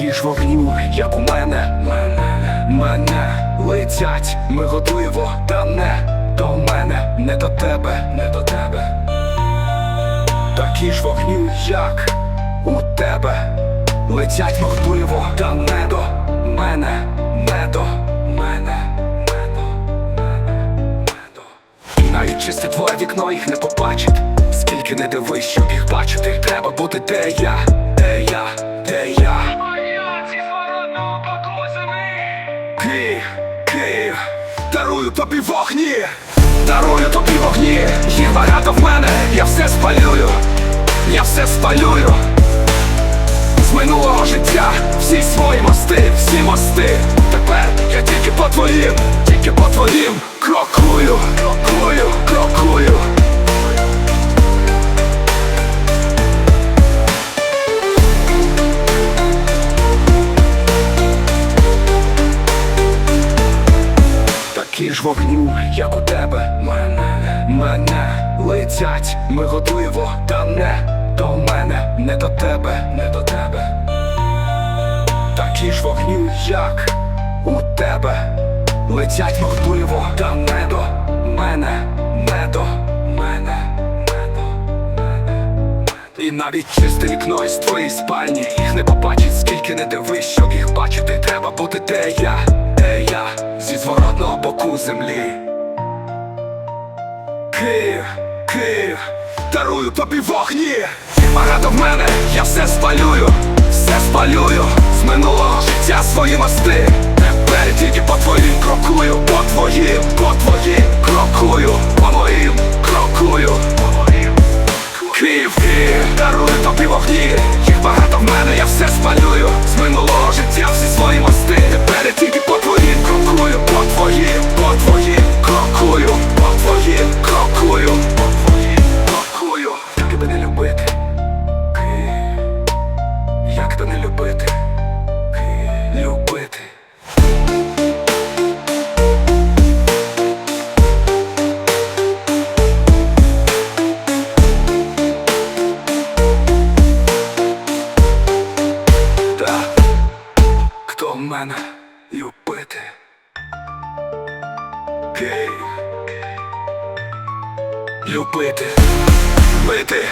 Ж вогню, як у мене, мене, мене летять, ми готуємо, та не до мене, не до тебе, не до тебе. Такі ж вогню, як у тебе, летять мордуєво, та не до мене, не до мене, мене, не. Навіть чисте твоє вікно їх не побачить. Скільки не дивись, щоб їх бачити, треба бути де я, дарую тобі вогні, дарую тобі вогні, їх багато в мене, я все спалюю, я все спалюю. З минулого життя всі свої мости, всі мости. Тепер я тільки по твоїм, тільки по твоїм. Крокую, Такі ж вогню, як у тебе, мене, мене летять, ми готуємо, та не до мене, не до тебе, не до тебе. Такі ж вогню, як у тебе, летять мордуєво, та не до мене, не до мене, не мене. І навіть чисте вікно із твоєї спальні. Їх не побачить, скільки не дивись, щоб їх бачити. Треба бути де я, землі. Київ, Київ, дарую тобі вогні. Багато в мене, я все спалюю, все спалюю З минулого життя свої мости. Тепер тільки по твоїм крокую, по твоїм, по твоїм крокую, по моїм мене любити? Київ Любити, бити